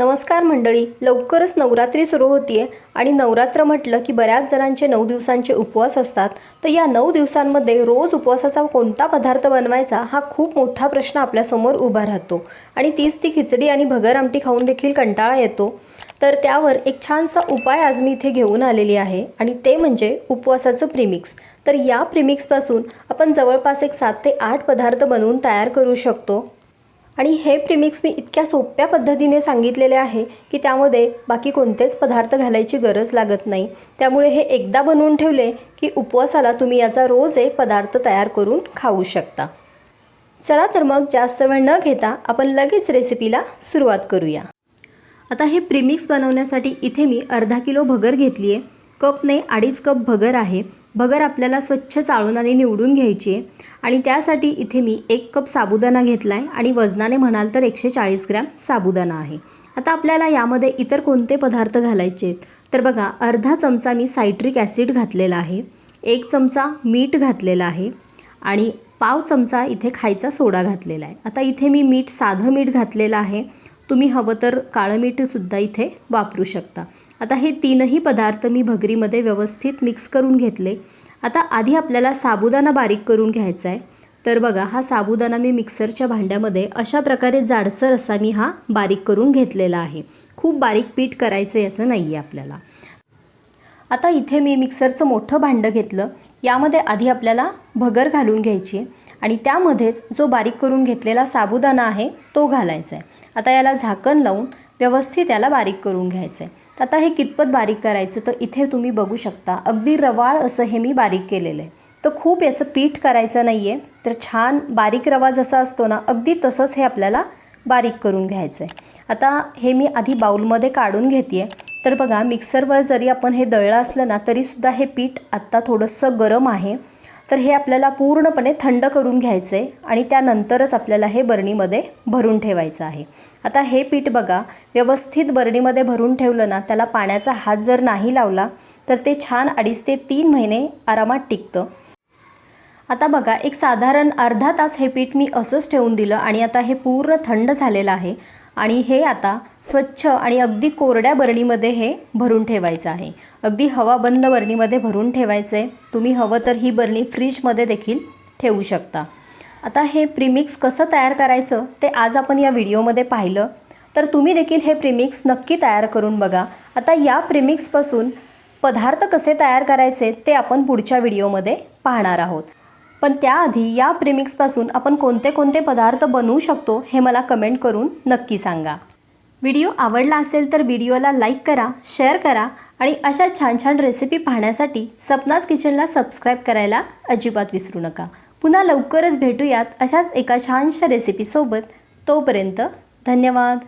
नमस्कार मंडळी लवकरच नवरात्री सुरू होतीये आणि नवरात्र म्हटलं की बऱ्याच जणांचे नऊ दिवसांचे उपवास असतात. तर या नऊ दिवसांमध्ये रोज उपवासाचा कोणता पदार्थ बनवायचा हा खूप मोठा प्रश्न आपल्यासमोर उभा राहतो. आणि तीच ती खिचडी आणि भगर आमटी खाऊन देखील कंटाळा येतो. तर त्यावर एक छानसा उपाय आज मी इथे घेऊन आलेली आहे आणि ते म्हणजे उपवासाचं प्रिमिक्स तर या प्रिमिक्सपासून आपण जवळपास एक सात ते आठ पदार्थ बनवून तयार करू शकतो. आणि हे प्रिमिक्स मी इतक्या सोप्या पद्धतीने सांगितलेले आहे की त्यामध्ये बाकी कोणतेच पदार्थ घालायची गरज लागत नाही. त्यामुळे हे एकदा बनवून ठेवले की उपवासाला तुम्ही याचा रोज एक पदार्थ तयार करून खाऊ शकता. चला तर मग जास्त वेळ न घेता आपण लगेच रेसिपीला सुरुवात करूया. आता हे प्रिमिक्स बनवण्यासाठी इथे मी अर्धा किलो भगर घेतली आहे कपने अडीच कप भगर आहे. भगर आपल्याला स्वच्छ चाळून आणि निवडून घ्यायची आहे. आणि त्यासाठी इथे मी एक कप साबुदाणा घेतला आहे आणि वजनाने म्हणाल तर एकशे चाळीस ग्रॅम साबुदाणा आहे. आता आपल्याला यामध्ये इतर कोणते पदार्थ घालायचे आहेत? तर बघा अर्धा चमचा मी सायट्रिक ॲसिड घातलेला आहे. एक चमचा मीठ घातलेला आहे. आणि पाव चमचा इथे खायचा सोडा घातलेला आहे. आता इथे मी मीठ साधं मीठ घातलेलं आहे. तुम्ही हवं तर काळं मीठसुद्धा इथे वापरू शकता. आता हे तीनही पदार्थ मी भगरीमध्ये व्यवस्थित मिक्स करून घेतले. आता आधी आपल्याला साबुदाणा बारीक करून घ्यायचा आहे तर बघा हा साबुदाणा मी मिक्सरच्या भांड्यामध्ये अशा प्रकारे जाडसर असा मी हा बारीक करून घेतलेला आहे. खूप बारीक पीठ करायचं याचं नाही आहे आपल्याला. आता इथे मी मिक्सरचं मोठं भांडं घेतलं. यामध्ये आधी आपल्याला भगर घालून घ्यायची आहे. आणि त्यामध्येच जो बारीक करून घेतलेला साबुदाणा आहे तो घालायचा आहे आता याला झाकण लावून व्यवस्थित याला बारीक करून घ्यायचं आहे तर आता हे कितपत बारीक करायचं तर इथे तुम्ही बघू शकता. अगदी रवाळ असं हे मी बारीक केलेलं आहे. तर खूप याचं पीठ करायचं नाही आहे तर छान बारीक रवा जसा असतो ना अगदी तसंच हे आपल्याला बारीक करून घ्यायचं आहे आता हे मी आधी बाऊलमध्ये काढून घेते आहे तर बघा मिक्सरवर जरी आपण हे दळलं असलं ना तरीसुद्धा हे पीठ आत्ता थोडंसं गरम आहे. तर हे आपल्याला पूर्णपणे थंड करून घ्यायचं आहे आणि त्यानंतरच आपल्याला हे बरणीमध्ये भरून ठेवायचं आहे. आता हे पीठ बघा व्यवस्थित बरणीमध्ये भरून ठेवलं ना त्याला पाण्याचा हात जर नाही लावला तर ते छान अडीच ते तीन महिने आरामात टिकतं. आता बघा एक साधारण अर्धा तास हे पीठ मी असंच ठेवून दिलं आणि आता हे पूर्ण थंड झालेलं आहे आणि हे आता स्वच्छ आणि अगदी कोरड्या बरणीमध्ये हे भरून ठेवायचं आहे. अगदी हवा बंद बरणीमध्ये भरून ठेवायचं आहे तुम्ही हवं तर ही बरणी फ्रीजमध्ये देखील ठेवू शकता. आता हे प्रीमिक्स कसं तयार करायचं ते आज आपण या व्हिडिओमध्ये पाहिलं. तर तुम्ही देखील हे प्रीमिक्स नक्की तयार करून बघा. आता या प्रीमिक्सपासून पदार्थ कसे तयार करायचे ते आपण पुढच्या व्हिडिओमध्ये पाहणार आहोत. पण त्याआधी या प्रिमिक्सपासून आपण कोणते कोणते पदार्थ बनवू शकतो हे मला कमेंट करून नक्की सांगा. व्हिडिओ आवडला असेल तर व्हिडिओला लाईक करा शेअर करा आणि अशा छान छान रेसिपी पाहण्यासाठी सपनाज किचनला सबस्क्राईब करायला अजिबात विसरू नका. पुन्हा लवकरच भेटूयात अशाच एका छानशा रेसिपीसोबत तोपर्यंत धन्यवाद.